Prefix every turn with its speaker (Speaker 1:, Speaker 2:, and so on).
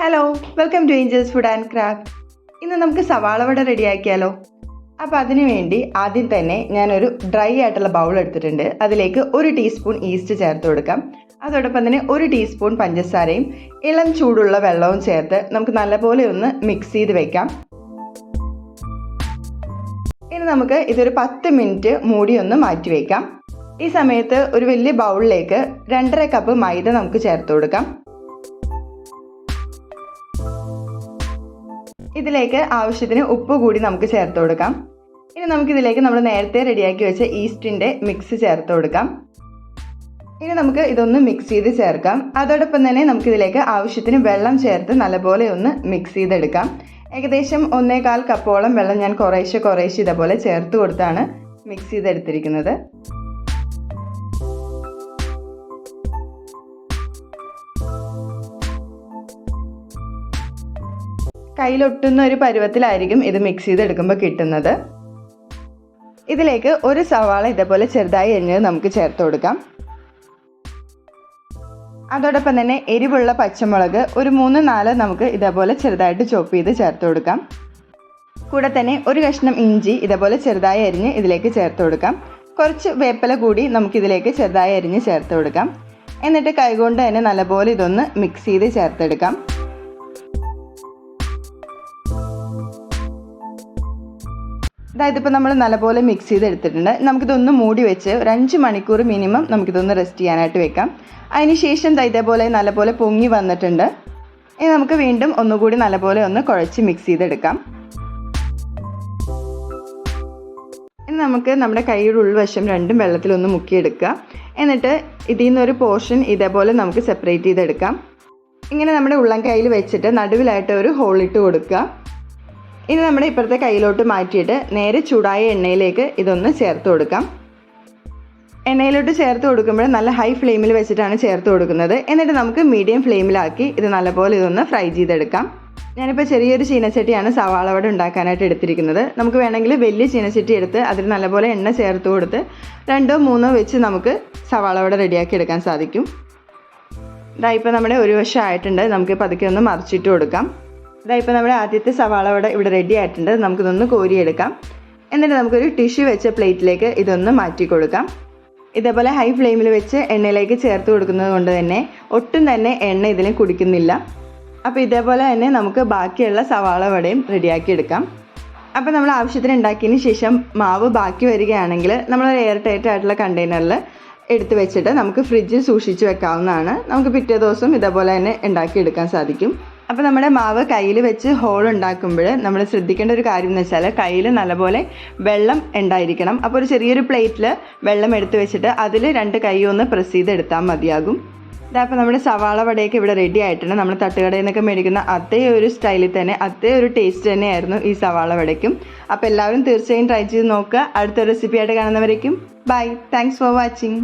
Speaker 1: Hello welcome to angels food and craft ഇന്ന് നമുക്ക് സവാള വട റെഡിയാക്കിയാലോ. അപ്പോൾ അതിനു വേണ്ടി ആദ്യം തന്നെ ഞാനൊരു ഡ്രൈ ആയിട്ടുള്ള ബൗൾ എടുത്തിട്ടുണ്ട്. അതിലേക്ക് ഒരു ടീസ്പൂൺ ഈസ്റ്റ് ചേർത്ത് കൊടുക്കാം. അതോടൊപ്പം തന്നെ ഒരു ടീസ്പൂൺ പഞ്ചസാരയും ഇളം ചൂടുള്ള വെള്ളവും ചേർത്ത് നമുക്ക് നല്ലപോലെ ഒന്ന് മിക്സ് ചെയ്ത് വെക്കാം. ഇനി നമുക്ക് ഇതൊരു പത്ത് മിനിറ്റ് മൂടി ഒന്ന് മാറ്റി വയ്ക്കാം ഈ സമയത്ത് ഒരു വലിയ ബൗളിലേക്ക് രണ്ടര കപ്പ് മൈദ നമുക്ക് ചേർത്ത് കൊടുക്കാം. ഇതിലേക്ക് ആവശ്യത്തിന് ഉപ്പ് കൂടി നമുക്ക് ചേർത്ത് കൊടുക്കാം. ഇനി നമുക്കിതിലേക്ക് നമ്മൾ നേരത്തെ റെഡിയാക്കി വെച്ച ഈസ്റ്റിന്റെ മിക്സ് ചേർത്ത് കൊടുക്കാം. ഇനി നമുക്ക് ഇതൊന്ന് മിക്സ് ചെയ്ത് ചേർക്കാം. അതോടൊപ്പം തന്നെ നമുക്കിതിലേക്ക് ആവശ്യത്തിന് വെള്ളം ചേർത്ത് നല്ലപോലെ ഒന്ന് മിക്സ് ചെയ്തെടുക്കാം. ഏകദേശം ഒന്നേകാൽ കപ്പോളം വെള്ളം ഞാൻ കുറേശ്ശെ കുറേശ്ശെ ഇതേപോലെ ചേർത്ത് കൊടുത്താണ് മിക്സ് ചെയ്തെടുത്തിരിക്കുന്നത്. കയ്യിലൊട്ടുന്ന ഒരു പരുവത്തിലായിരിക്കും ഇത് മിക്സ് ചെയ്തെടുക്കുമ്പോൾ കിട്ടുന്നത്. ഇതിലേക്ക് ഒരു സവാള ഇതേപോലെ ചെറുതായി എരിഞ്ഞത് നമുക്ക് ചേർത്ത് കൊടുക്കാം. അതോടൊപ്പം തന്നെ എരിവുള്ള പച്ചമുളക് ഒരു മൂന്ന് നാല് നമുക്ക് ഇതേപോലെ ചെറുതായിട്ട് ചോപ്പ് ചെയ്ത് ചേർത്ത് കൊടുക്കാം. കൂടെ തന്നെ ഒരു കഷ്ണം ഇഞ്ചി ഇതേപോലെ ചെറുതായി അരിഞ്ഞ് ഇതിലേക്ക് ചേർത്ത് കൊടുക്കാം. കുറച്ച് വേപ്പില കൂടി നമുക്കിതിലേക്ക് ചെറുതായി അരിഞ്ഞ് ചേർത്ത് കൊടുക്കാം. എന്നിട്ട് കൈകൊണ്ട് തന്നെ നല്ലപോലെ ഇതൊന്ന് മിക്സ് ചെയ്ത് ചേർത്തെടുക്കാം. അതായത് ഇപ്പോൾ നമ്മൾ നല്ലപോലെ മിക്സ് ചെയ്ത് എടുത്തിട്ടുണ്ട് നമുക്കിതൊന്ന് മൂടി വെച്ച് ഒരു അഞ്ച് മണിക്കൂർ മിനിമം നമുക്കിതൊന്ന് റെസ്റ്റ് ചെയ്യാനായിട്ട് വെക്കാം. അതിനുശേഷം ഇതേപോലെ നല്ലപോലെ പൊങ്ങി വന്നിട്ടുണ്ട്. ഇനി നമുക്ക് വീണ്ടും ഒന്നുകൂടി നല്ലപോലെ ഒന്ന് കുഴച്ച് മിക്സ് ചെയ്തെടുക്കാം. ഇനി നമുക്ക് നമ്മുടെ കൈയുടെ ഉൾവശം രണ്ടും വെള്ളത്തിലൊന്ന് മുക്കിയെടുക്കുക എന്നിട്ട് ഇതിൽ നിന്നൊരു പോർഷൻ ഇതേപോലെ നമുക്ക് സെപ്പറേറ്റ് ചെയ്തെടുക്കാം. ഇങ്ങനെ നമ്മുടെ ഉള്ളം കയ്യിൽ വെച്ചിട്ട് നടുവിലായിട്ട് ഒരു ഹോൾ ഇട്ട് കൊടുക്കുക. ഇനി നമ്മുടെ ഇപ്പുറത്തെ കയ്യിലോട്ട് മാറ്റിയിട്ട് നേരെ ചൂടായ എണ്ണയിലേക്ക് ഇതൊന്ന് ചേർത്ത് കൊടുക്കാം. എണ്ണയിലോട്ട് ചേർത്ത് കൊടുക്കുമ്പോൾ നല്ല ഹൈ ഫ്ലെയിമിൽ വെച്ചിട്ടാണ് ചേർത്ത് കൊടുക്കുന്നത്. എന്നിട്ട് നമുക്ക് മീഡിയം ഫ്ലെയിമിലാക്കി ഇത് നല്ലപോലെ ഇതൊന്ന് ഫ്രൈ ചെയ്തെടുക്കാം. ഞാനിപ്പോൾ ചെറിയൊരു ചീനച്ചട്ടിയാണ് സവാള വട ഉണ്ടാക്കാനായിട്ട് എടുത്തിരിക്കുന്നത്. നമുക്ക് വേണമെങ്കിൽ വലിയ ചീനച്ചട്ടി എടുത്ത് അതിൽ നല്ലപോലെ എണ്ണ ചേർത്ത് കൊടുത്ത് രണ്ടോ മൂന്നോ വെച്ച് നമുക്ക് സവാള വട റെഡിയാക്കി എടുക്കാൻ സാധിക്കും. ഇതാ ഇപ്പോൾ നമ്മുടെ ഒരു വശം ആയിട്ടുണ്ട്. നമുക്ക് പതുക്കെ ഒന്ന് മറിച്ചിട്ട് കൊടുക്കാം. ഇതാ ഇപ്പോൾ നമ്മുടെ ആദ്യത്തെ സവാള വട ഇവിടെ റെഡി ആയിട്ടുണ്ട്. നമുക്കിതൊന്ന് കോരിയെടുക്കാം. എന്നിട്ട് നമുക്കൊരു ടിഷ്യൂ വെച്ച പ്ലേറ്റിലേക്ക് ഇതൊന്ന് മാറ്റി കൊടുക്കാം. ഇതേപോലെ ഹൈ ഫ്ലെയിമിൽ വെച്ച് എണ്ണയിലേക്ക് ചേർത്ത് കൊടുക്കുന്നത് കൊണ്ട് തന്നെ ഒട്ടും തന്നെ എണ്ണ ഇതിന് കുടിക്കുന്നില്ല. അപ്പോൾ ഇതേപോലെ തന്നെ നമുക്ക് ബാക്കിയുള്ള സവാള വടയും റെഡിയാക്കി എടുക്കാം. അപ്പോൾ നമ്മൾ ആവശ്യത്തിന് ഉണ്ടാക്കിയതിന് ശേഷം മാവ് ബാക്കി വരികയാണെങ്കിൽ നമ്മൾ എയർ ടൈറ്റ് ആയിട്ടുള്ള കണ്ടെയ്നറിൽ എടുത്ത് വെച്ചിട്ട് നമുക്ക് ഫ്രിഡ്ജിൽ സൂക്ഷിച്ച് വെക്കാവുന്നതാണ്. നമുക്ക് പിറ്റേ ദിവസം ഇതേപോലെ തന്നെ ഉണ്ടാക്കിയെടുക്കാൻ സാധിക്കും. അപ്പോൾ നമ്മുടെ മാവ് കയ്യിൽ വെച്ച് ഹോൾ ഉണ്ടാക്കുമ്പോൾ നമ്മൾ ശ്രദ്ധിക്കേണ്ട ഒരു കാര്യം എന്ന് വെച്ചാൽ കയ്യിൽ നല്ലപോലെ വെള്ളം ഉണ്ടായിരിക്കണം. അപ്പോൾ ഒരു ചെറിയൊരു പ്ലേറ്റിൽ വെള്ളം എടുത്ത് വെച്ചിട്ട് അതിൽ രണ്ട് കൈ ഒന്ന് പ്രസ് ചെയ്തെടുത്താൽ മതിയാകും. അപ്പോൾ നമ്മുടെ സവാള വടയൊക്കെ ഇവിടെ റെഡി ആയിട്ടുണ്ട്. നമ്മൾ തട്ടുകടയിൽ നിന്നൊക്കെ മേടിക്കുന്ന അതേ ഒരു സ്റ്റൈലിൽ തന്നെ അതേ ഒരു ടേസ്റ്റ് തന്നെയായിരുന്നു ഈ സവാള വടയ്ക്കും. അപ്പോൾ എല്ലാവരും തീർച്ചയായും ട്രൈ ചെയ്ത് നോക്കുക. അടുത്ത റെസിപ്പിയായിട്ട് കാണുന്നവരേക്കും. Bye thanks for watching